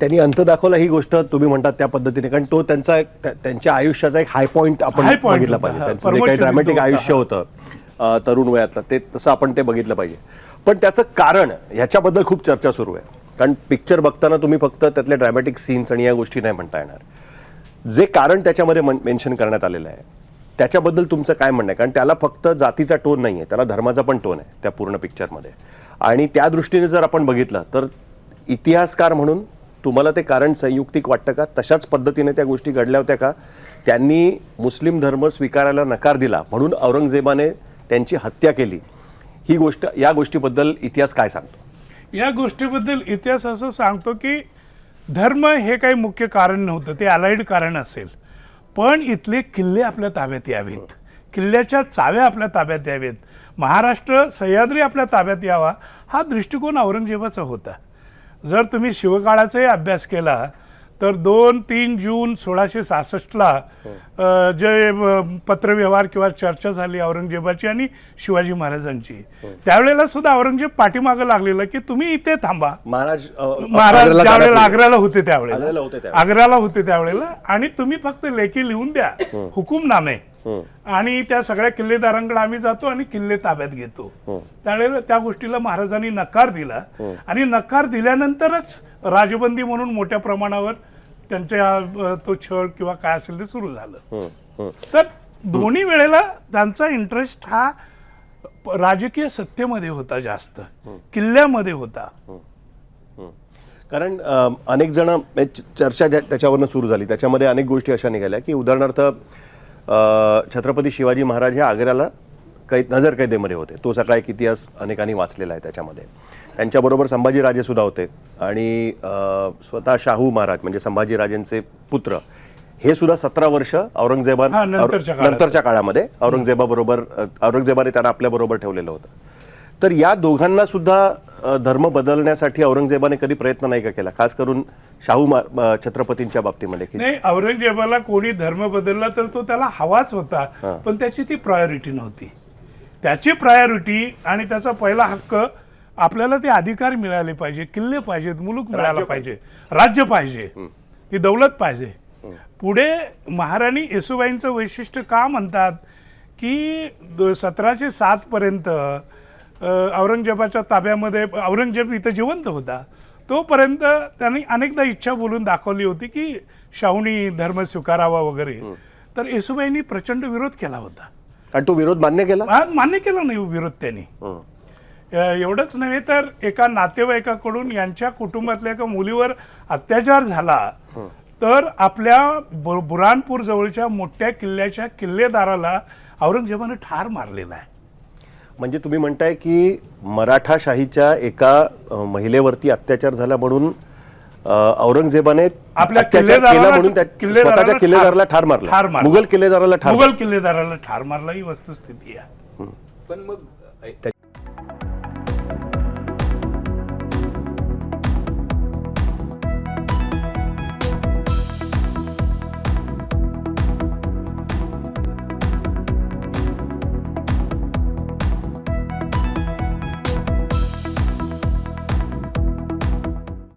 त्यांनी अंत दाखवला ही गोष्ट तुम्ही म्हणतात त्या पद्धतीने. कारण तो त्यांचा त्यांच्या आयुष्याचा एक हाय पॉइंट आपण बघितला पाहिजे. त्यांचं जे काही ड्रॅमॅटिक आयुष्य. होतं तरुण वयातलं ते तसं आपण ते बघितलं पाहिजे. पण त्याचं कारण ह्याच्याबद्दल खूप चर्चा सुरू आहे. कारण पिक्चर बघताना तुम्ही फक्त त्यातले ड्रॅमॅटिक सीन्स आणि या गोष्टी नाही म्हणता येणार. जे कारण त्याच्यामध्ये मेन्शन करण्यात आलेलं आहे त्याच्याबद्दल तुमचं काय म्हणणं आहे? कारण त्याला फक्त जातीचा टोन नाही आहे त्याला धर्माचा पण टोन आहे त्या पूर्ण पिक्चरमध्ये आणि त्या दृष्टीने जर आपण बघितलं तर इतिहासकार म्हणून तुम्हाला ते कारण संयुक्तिक वाटतं का? तशाच पद्धतीने त्या गोष्टी घडल्या होत्या का? त्यांनी मुस्लिम धर्म स्वीकारायला नकार दिला म्हणून औरंगजेबाने त्यांची हत्या केली. ही गोष्ट या गोष्टीबद्दल इतिहास काय सांगतो? या गोष्टीबद्दल इतिहास असं सांगतो की धर्म हे काही मुख्य कारण नव्हतं ते अलाइड कारण असेल. पण इथले किल्ले आपल्या ताब्यात यावेत. किल्ल्याच्या चाव्या आपल्या ताब्यात यावेत. महाराष्ट्र सह्याद्री आपल्या ताब्यात यावा हा दृष्टिकोन औरंगजेबाचा होता. जर तुम्ही शिवकाळाचाही अभ्यास केला तर दोन तीन जून सोळाशे सहासष्टला अ, जे पत्रव्यवहार किंवा चर्चा झाली औरंगजेबाची आणि शिवाजी महाराजांची. त्यावेळेला सुद्धा औरंगजेब पाठीमागं लागलेलं की तुम्ही इथे थांबा. महाराज महाराज आग्र्याला ज्यावेळेला होते त्यावेळेला. आग्र्याला होते त्यावेळेला. आग्र्याला होते त्यावेळेला आणि तुम्ही फक्त लेखी लिहून द्या. हुकुमनामे आणि त्या सगळ्या किल्लेदारांकडे आम्ही जातो आणि किल्ले ताब्यात घेतो. त्यावेळेला त्या गोष्टीला महाराजांनी नकार दिला आणि नकार दिल्यानंतरच राजबंदी म्हणून मोठ्या प्रमाणावर त्यांच्या तो छळ किंवा काय असेल ते सुरू झालं. तर दोन्ही वेळेला त्यांचा इंटरेस्ट हा राजकीय सत्तेमध्ये होता जास्त. किल्ल्यामध्ये होता. कारण अनेक जण चर्चा त्याच्यावरनं सुरू झाली. त्याच्यामध्ये अनेक गोष्टी अशा निघाल्या की उदाहरणार्थ छत्रपती शिवाजी महाराज हे आग्र्याला काही नजर कैदेमध्ये होते. तो सगळा एक इतिहास अनेकांनी वाचलेला आहे त्याच्यामध्ये. त्यांच्याबरोबर संभाजीराजे सुद्धा होते. आणि स्वतः शाहू महाराज म्हणजे संभाजीराजेंचे पुत्र हे सुद्धा सतरा वर्ष औरंगजेबा नंतरच्या काळामध्ये औरंगजेबाबरोबर औरंगजेबाने त्यांना आपल्याबरोबर ठेवलेलं होतं. तर या दोघांना सुद्धा धर्म बदलण्यासाठी औरंगजेबाने कधी प्रयत्न नाही का केला? खास करून शाहू छत्रपतींच्या बाबतीमध्ये नाही औरंगजेबाला कोणी धर्म बदलला तर तो त्याला हवाच होता पण त्याची ती प्रायोरिटी नव्हती. त्याची प्रायोरिटी आणि त्याचा पहिला हक्क आपल्याला ते अधिकार मिळाले पाहिजे किल्ले पाहिजेत मुलूक मिळाला पाहिजे. राज्य पाहिजे. ती दौलत पाहिजे. पुढे महाराणी येसुबाईंचं वैशिष्ट्य का म्हणतात की सतराशे सात पर्यंत औरंगजेबाच्या ताब्यामध्ये औरंगजेब इथं जिवंत होता. तोपर्यंत त्यांनी अनेकदा इच्छा बोलून दाखवली होती की शाहूनी धर्म स्वीकारावा वगैरे. तर येसुबाईंनी प्रचंड विरोध केला होता. आणि तो विरोध मान्य केला? हा, मान्य केला नाही विरोध त्यांनी. हं. एवढंच नव्हे तर एका नातेवाईकाकडून यांच्या कुटुंबातल्या एका मुलीवर अत्याचार झाला. तर आपल्या बु- बुरानपूर जवळच्या मोठ्या किल्ल्याच्या किल्लेदाराला औरंगजेबाने ठार मारलेला आहे. म्हणजे तुम्ही म्हणताय की मराठा शाहीच्या एका महिलेवरती अत्याचार झाला म्हणून औरंगजेबाने आपल्या किल्लेदाराला- म्हणून स्वतःच्या ठार- किल्लेदाराला ठार ठार मारला. मारला. मुघल किल्लेदाराला ठार मुघल किल्लेदाराला ठार मारला ही वस्तुस्थिती आहे. पण मग